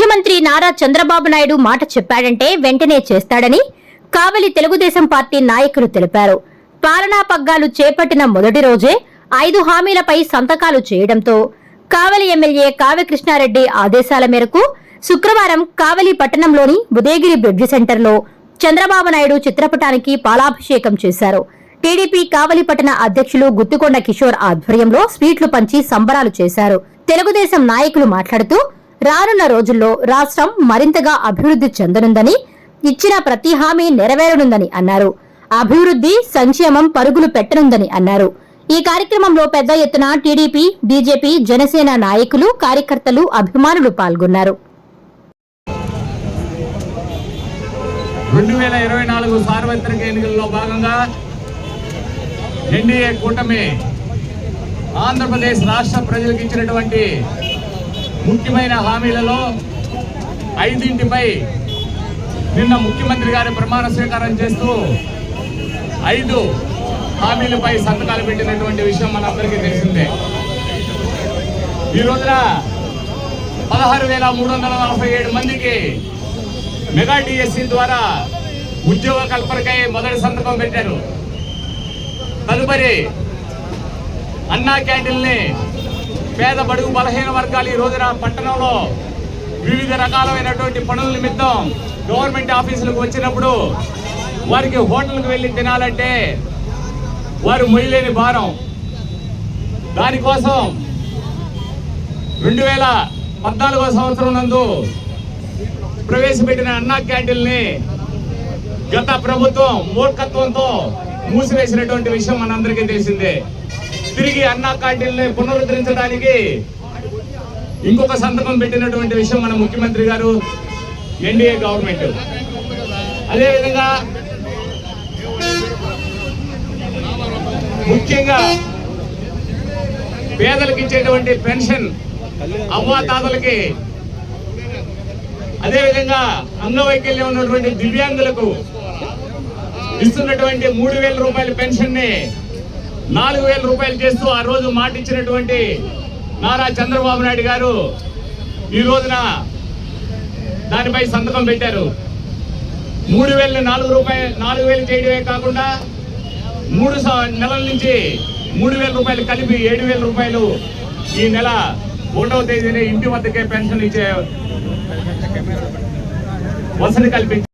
ముఖ్యమంత్రి నారా చంద్రబాబు నాయుడు మాట చెప్పాడంటే వెంటనే చేస్తాడని కావలి తెలుగుదేశం పార్టీ నాయకులు తెలిపారు. పాలనా పగ్గాలు చేపట్టిన మొదటి రోజే ఐదు హామీలపై సంతకాలు చేయడంతో కావలి ఎమ్మెల్యే కావ్య కృష్ణారెడ్డి ఆదేశాల మేరకు శుక్రవారం కావలి పట్టణంలోని ఉదయగిరి బ్రిడ్జి సెంటర్లో చంద్రబాబు నాయుడు చిత్రపటానికి పాలాభిషేకం చేశారు. టీడీపీ కావలి పట్టణ అధ్యక్షులు గుత్తికొండ కిషోర్ ఆధ్వర్యంలో స్వీట్లు పంచి సంబరాలు చేశారు. తెలుగుదేశం నాయకులు మాట్లాడుతూ రానున్న రోజుల్లో రాష్ట్రం మరింతగా అభివృద్ధి చెందనుందని ఇచ్చిన ప్రతి హామీ నెరవేరనుందని అన్నారు. అభివృద్ధి సంక్షేమం పరుగులు పెట్టనుందని అన్నారు. ఈ కార్యక్రమంలో పెద్ద ఎత్తున టీడీపీ బీజేపీ జనసేన నాయకులు కార్యకర్తలు అభిమానులు పాల్గొన్నారు. రెండు వేల ఇరవై నాలుగు సార్వత్రిక ఎన్నికల్లో భాగంగా ఎన్డీఏ కూటమి ఆంధ్రప్రదేశ్ రాష్ట్ర ప్రజలకు ఇచ్చినటువంటి ముఖ్యమైన హామీలలో ఐదింటిపై నిన్న ముఖ్యమంత్రి గారి ప్రమాణ స్వీకారం చేస్తూ ఐదు హామీలపై సంతకాలు పెట్టినటువంటి విషయం మనందరికీ తెలిసిందే. ఈ రోజున పదహారు వేల మూడు వందల నలభై ఏడు మందికి మెగా డిఎస్సి ద్వారా ఉద్యోగ కల్పనకై మొదటి సంతకం పెట్టారు. తదుపరి అన్నా క్యాంటీన్ని పేద బడుగు బలహీన వర్గాలు ఈ రోజున పట్టణంలో వివిధ రకాలైనటువంటి పనుల నిమిత్తం గవర్నమెంట్ ఆఫీసులకు వచ్చినప్పుడు వారికి హోటల్కి వెళ్ళి తినాలంటే వారు మొయ్యలేని భారం. దానికోసం రెండు వేల పద్నాలుగో సంవత్సరం నందు ప్రవేశపెట్టిన అన్నా క్యాంటీన్ని గత ప్రభుత్వం మూర్ఖత్వంతో మూసివేసినటువంటి విషయం మనందరికీ తెలిసిందే. తిరిగి అన్నా క్యాంటీన్ని పునరుద్ధరించడానికి ఇంకొక సంతకం పెట్టినటువంటి విషయం మన ముఖ్యమంత్రి గారు ఎన్డీఏ గవర్నమెంట్. అదేవిధంగా ముఖ్యంగా పేదలకు ఇచ్చేటువంటి పెన్షన్ అవ్వాతాతలకి అదేవిధంగా అంగవైకల్యం ఉన్నటువంటి దివ్యాంగులకు ఇస్తున్నటువంటి మూడు వేల రూపాయల పెన్షన్ని నాలుగు వేల రూపాయలు చేస్తూ ఆ రోజు మాట ఇచ్చినటువంటి నారా చంద్రబాబు నాయుడు గారు ఈ రోజున దానిపై సంతకం పెట్టారు. మూడు వేలని నాలుగు రూపాయలు నాలుగు వేలు చేయడమే కాకుండా మూడు నెలల నుంచి మూడు వేల రూపాయలు కలిపి ఏడు వేల రూపాయలు ఈ నెల ఒకటవ తేదీనే ఇంటి వద్దకే పెన్షన్ ఇచ్చే వసతి కల్పించారు.